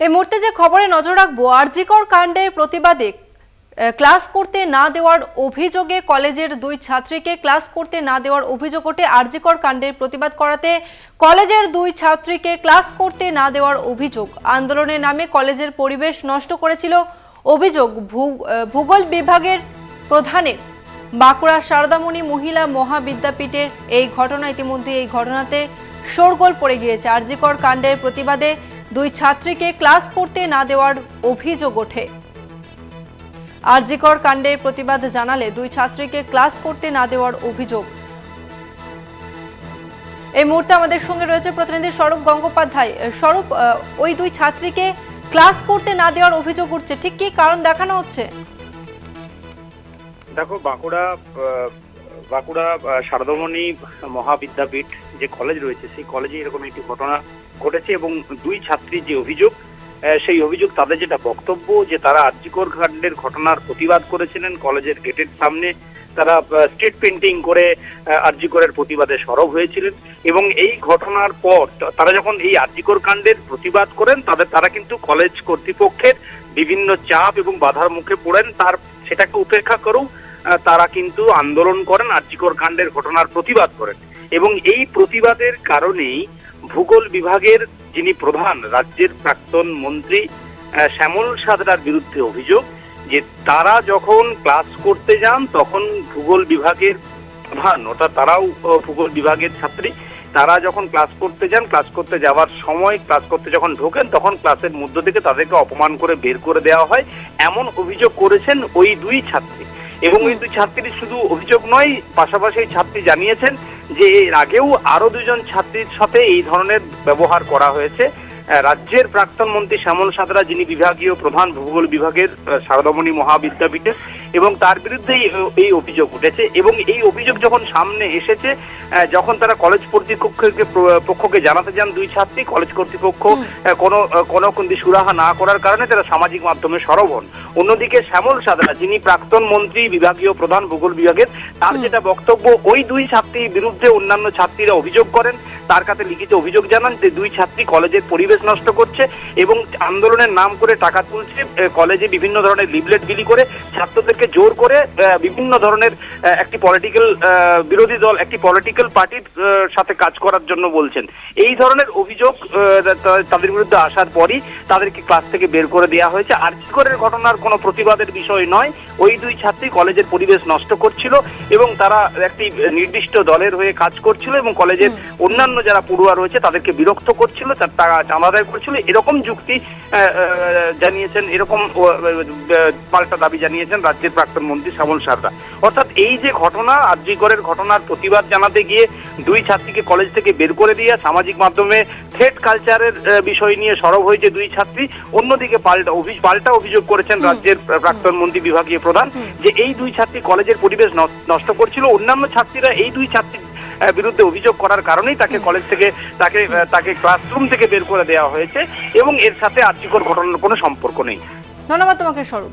এই মুহূর্তে যে খবরে নজর রাখব, আরজিকর কাণ্ডের প্রতিবাদে ক্লাস করতে না দেওয়ার অভিযোগে কলেজের দুই ছাত্রীকে ক্লাস করতে না দেওয়ার অভিযোগ ওঠে আরজিকর কাণ্ডের প্রতিবাদ করাতে। কলেজের দুই ছাত্রীকে ক্লাস করতে না দেওয়ার অভিযোগ। আন্দোলনের নামে কলেজের পরিবেশ নষ্ট করেছিল অভিযোগ ভূগোল বিভাগের প্রধানের। বাঁকুড়া সারদামণি মহিলা মহাবিদ্যাপীঠের এই ঘটনা, ইতিমধ্যে এই ঘটনাতে শোরগোল পড়ে গিয়েছে। আরজিকর কাণ্ডের প্রতিবাদে দুই ছাত্রীকে ক্লাস করতে না দেওয়ার অভিযোগ ওঠে। আরজিকর কাণ্ডের প্রতিবাদ জানালে দুই ছাত্রীকে ক্লাস করতে না দেওয়ার অভিযোগ। এই মুহূর্তে আমাদের সঙ্গে রয়েছে প্রতিনিধি স্বরূপ গঙ্গোপাধ্যায়। স্বরূপ ওই দুই ছাত্রীকে ক্লাস করতে না দেওয়ার অভিযোগ উঠছে। ঠিক কি কারণ দেখানো হচ্ছে? দেখো, বাঁকুড়া বাঁকুড়া সারদামণি মহাবিদ্যাপীঠ যে কলেজ রয়েছে, সেই কলেজে এরকম একটি ঘটনা ঘটেছে এবং দুই ছাত্রীর যে অভিযোগ সেই অভিযোগ তাদের যেটা বক্তব্য যে তারা আর্যিকর কাণ্ডের ঘটনার প্রতিবাদ করেছিলেন কলেজের গেটের সামনে। তারা স্ট্রিট পেন্টিং করে আর্যিকরের প্রতিবাদে সরব হয়েছিলেন এবং এই ঘটনার পর তারা যখন এই আর্যিকর কাণ্ডের প্রতিবাদ করেন, তাদের তারা কিন্তু কলেজ কর্তৃপক্ষের বিভিন্ন চাপ এবং বাধার মুখে পড়েন। তার সেটাকে উপেক্ষা করেও তারা কিন্তু আন্দোলন করেন আর্যিকর কাণ্ডের ঘটনার প্রতিবাদ করেন। এবং এই প্রতিবাদের কারণেই ভূগোল বিভাগের যিনি প্রধান, রাজ্যের প্রাক্তন মন্ত্রী শ্যামল সাদরার বিরুদ্ধে অভিযোগ যে তারা যখন ক্লাস করতে যান, তখন ভূগোল বিভাগের প্রধান, অর্থাৎ তারাও ভূগোল বিভাগের ছাত্রী, তারা যখন ক্লাস করতে যান, ক্লাস করতে যাওয়ার সময়, ক্লাস করতে যখন ঢোকেন, তখন ক্লাসের মধ্য থেকে তাদেরকে অপমান করে বের করে দেওয়া হয়। এমন অভিযোগ করেছেন ওই দুই ছাত্রী। এবং ওই দুই ছাত্রীর শুধু অভিযোগ নয় পাশাপাশি ছাত্রী জানিয়েছেন যে এর আগেও আরও দুজন ছাত্রীর সাথে এই ধরনের ব্যবহার করা হয়েছে। রাজ্যের প্রাক্তন মন্ত্রী শ্যামল সাঁতরা যিনি বিভাগীয় প্রধান ভূগোল বিভাগের সারদামণি মহাবিদ্যাপীঠে এবং তার বিরুদ্ধেই এই- অভিযোগ উঠেছে এবং এই অভিযোগ যখন সামনে এসেছে যখন তারা কলেজ কর্তৃপক্ষকে পক্ষকে জানাতে যান দুই ছাত্রী কলেজ কর্তৃপক্ষ কোনো কোনো কিন্তু সুরাহা না করার কারণে তারা সামাজিক মাধ্যমে সরব হন। অন্যদিকে শ্যামল সাদরা যিনি প্রাক্তন মন্ত্রী বিভাগীয় প্রধান ভূগোল বিভাগের তার যেটা বক্তব্য ওই দুই ছাত্রীর বিরুদ্ধে অন্যান্য ছাত্রীরা অভিযোগ করেন। তার কাছে লিখিত অভিযোগ জানান যে দুই ছাত্রী কলেজের পরিবেশ নষ্ট করছে এবং আন্দোলনের নাম করে টাকা তুলছে কলেজে বিভিন্ন ধরনের লিফলেট বিলি করে ছাত্রদেরকে জোর করে বিভিন্ন ধরনের একটি পলিটিক্যাল বিরোধী দল একটি পলিটিক্যাল পার্টির সাথে কাজ করার জন্য বলছেন। এই ধরনের অভিযোগ তাদের বিরুদ্ধে আসার পরই তাদেরকে ক্লাস থেকে বের করে দেওয়া হয়েছে। আর্যিকরের ঘটনার কোনো প্রতিবাদের বিষয় নয় ওই দুই ছাত্রী কলেজের পরিবেশ নষ্ট করছিল এবং তারা একটি নির্দিষ্ট দলের হয়ে কাজ করছিল এবং কলেজের অন্যান্য যারা পড়ুয়া রয়েছে তাদেরকে বিরক্ত করছিল তার টাকা চাঁদা আদায় করছিল। এরকম যুক্তি জানিয়েছেন এরকম পাল্টা দাবি জানিয়েছেন রাজ্যের প্রাক্তন মন্ত্রী শ্যামল সারদা অর্থাৎ এই যে ঘটনা আর্যিকরের ঘটনার প্রতিবাদ জানাতে গিয়ে দুই ছাত্রীকে কলেজ থেকে বের করে দিয়ে সামাজিক মাধ্যমে থ্রেড কালচারের বিষয় নিয়ে সরব হয়েছে দুই ছাত্রী। অন্যদিকে পাল্টা অভি- পাল্টা অভিযোগ করেছেন রাজ্যের প্রাক্তন মন্ত্রী বিভাগীয় প্রধান যে এই দুই ছাত্রী কলেজের পরিবেশ নষ্ট- করছিল। অন্যান্য ছাত্রীরা এই দুই ছাত্রীর আহ, বিরুদ্ধে অভিযোগ করার কারণেই তাকে কলেজ থেকে তাকে তাকে ক্লাসরুম থেকে বের করে দেওয়া হয়েছে এবং এর সাথে আর্যিকর ঘটনার কোনো সম্পর্ক নেই। ধন্যবাদ তোমাকে স্বরূপ।